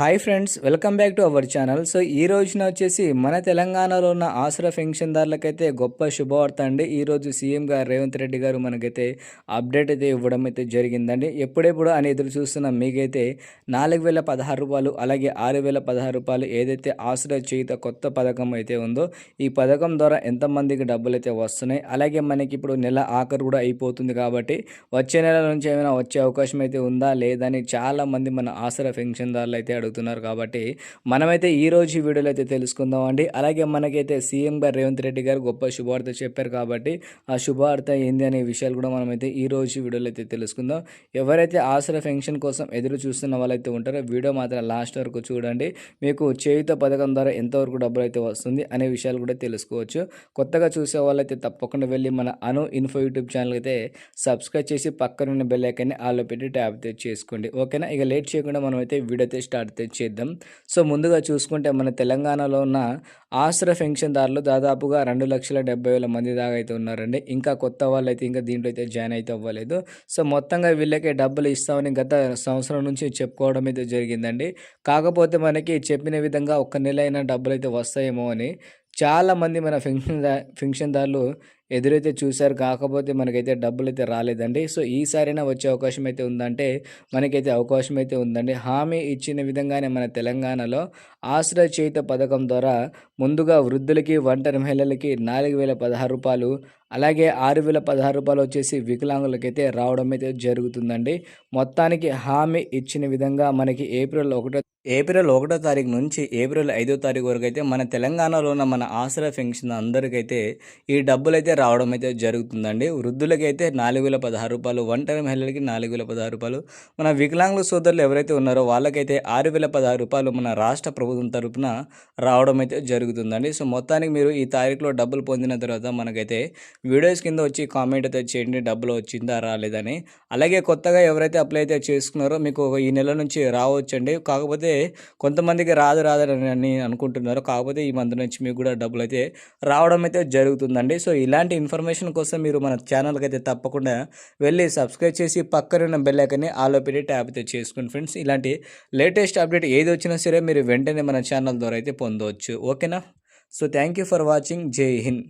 Hi friends welcome back to our channel. So ఈ రోజున వచ్చేసి మన తెలంగాణలో ఉన్న ఆసరా పెన్షన్దారులకైతే గొప్ప శుభవార్త అండి. ఈరోజు సీఎం గారు రేవంత్ రెడ్డి గారు మనకైతే అప్డేట్ అయితే ఇవ్వడం అయితే జరిగిందండి. ఎప్పుడెప్పుడు అని ఎదురు చూస్తున్న మీకైతే నాలుగు వేల పదహారు రూపాయలు అలాగే ఆరు వేల పదహారు రూపాయలు ఏదైతే ఆసరా చేయుత కొత్త పథకం అయితే ఉందో ఈ పథకం ద్వారా ఎంతమందికి డబ్బులు అయితే వస్తున్నాయి. అలాగే మనకి ఇప్పుడు నెల ఆఖరు కూడా అయిపోతుంది కాబట్టి వచ్చే నెల నుంచి ఏమైనా వచ్చే అవకాశం అయితే ఉందా లేదని చాలామంది మన ఆసరా పెన్షన్దారులు అయితే అడుగుతున్నారు కాబట్టి మనమైతే ఈ రోజు ఈ వీడియోలో అయితే తెలుసుకుందాం అండి. అలాగే మనకైతే సీఎం గారు రేవంత్ రెడ్డి గారు గొప్ప శుభవార్త చెప్పారు కాబట్టి ఆ శుభవార్త ఏంది అనే విషయాలు కూడా మనమైతే ఈ రోజు వీడియోలో అయితే తెలుసుకుందాం. ఎవరైతే ఆసరా పెన్షన్ కోసం ఎదురు చూస్తున్న వాళ్ళైతే ఉంటారో వీడియో మాత్రం లాస్ట్ వరకు చూడండి. మీకు చేయుత పథకం ద్వారా ఎంతవరకు డబ్బులు అయితే వస్తుంది అనే విషయాలు కూడా తెలుసుకోవచ్చు. కొత్తగా చూసే వాళ్ళైతే తప్పకుండా వెళ్ళి మన అను ఇన్ఫో యూట్యూబ్ ఛానల్ అయితే సబ్స్క్రైబ్ చేసి పక్కనున్న బెల్ ఐకాన్ని పెట్టి ట్యాప్ చేసుకోండి. ఓకేనా? ఇక లేట్ చేయకుండా మనం అయితే వీడియో అయితే స్టార్ట్ అయితే చేద్దాం. సో ముందుగా చూసుకుంటే మన తెలంగాణలో ఉన్న ఆశ్ర పెన్షన్దారులు దాదాపుగా రెండు లక్షల డెబ్బై వేల మంది దాకా అయితే ఉన్నారండి. ఇంకా కొత్త వాళ్ళు అయితే ఇంకా దీంట్లో అయితే జాయిన్ అయితే అవ్వలేదు. సో మొత్తంగా వీళ్ళకే డబ్బులు ఇస్తామని గత సంవత్సరం నుంచి చెప్పుకోవడం అయితే జరిగిందండి. కాకపోతే మనకి చెప్పిన విధంగా ఒక్క నెల అయినా డబ్బులు అయితే వస్తాయేమో అని చాలామంది మన పెన్షన్ పెన్షన్దారులు ఎదురైతే చూశారు కాకపోతే మనకైతే డబ్బులు అయితే రాలేదండి. సో ఈసారైనా వచ్చే అవకాశం అయితే ఉందంటే మనకైతే అవకాశం అయితే ఉందండి. హామీ ఇచ్చిన విధంగానే మన తెలంగాణలో ఆశ్రయ చేయుత పథకం ద్వారా ముందుగా వృద్ధులకి ఒంటరి మహిళలకి నాలుగు వేల పదహారు రూపాయలు అలాగే ఆరు వేల పదహారు రూపాయలు వచ్చేసి వికలాంగులకైతే రావడం అయితే జరుగుతుందండి. మొత్తానికి హామీ ఇచ్చిన విధంగా మనకి ఏప్రిల్ ఒకటో ఏప్రిల్ ఒకటో తారీఖు నుంచి ఏప్రిల్ ఐదో తారీఖు వరకు అయితే మన తెలంగాణలో ఉన్న మన ఆశ్రయ పెన్షన్ అందరికైతే ఈ డబ్బులైతే రావడం అయితే జరుగుతుందండి. వృద్ధులకైతే నాలుగు వేల పదహారు రూపాయలు ఒంటరి మహిళలకి నాలుగు వేల పదహారు రూపాయలు. మన వికలాంగుల సోదరులు ఎవరైతే ఉన్నారో వాళ్ళకైతే ఆరు వేల పదహారు రూపాయలు మన రాష్ట్ర ప్రభుత్వం తరఫున రావడం అయితే జరుగుతుందండి. సో మొత్తానికి మీరు ఈ తారీఖులో డబ్బులు పొందిన తర్వాత మనకైతే వీడియోస్ కింద వచ్చి కామెంట్ అయితే చేయండి డబ్బులు వచ్చిందా రాలేదని. అలాగే కొత్తగా ఎవరైతే అప్లై అయితే చేసుకున్నారో మీకు ఈ నెల నుంచి రావచ్చండి. కాకపోతే కొంతమందికి రాదు రాదని అనుకుంటున్నారు. కాకపోతే ఈ మంత్ నుంచి మీకు కూడా డబ్బులు అయితే రావడం అయితే జరుగుతుందండి. సో ఇలాంటి ఇన్ఫర్మేషన్ కోసం మీరు మన ఛానల్కి అయితే తప్పకుండా వెళ్ళి సబ్స్క్రైబ్ చేసి పక్కన ఉన్న బెల్ ఐకన్ని ఆలో పెట్టి ట్యాప్ అయితే చేసుకోండి ఫ్రెండ్స్ ఇలాంటి లేటెస్ట్ అప్డేట్ ఏది వచ్చినా సరే మీరు వెంటనే మన ఛానల్ ద్వారా అయితే పొందవచ్చు. ఓకేనా so thank you for watching జై హింద్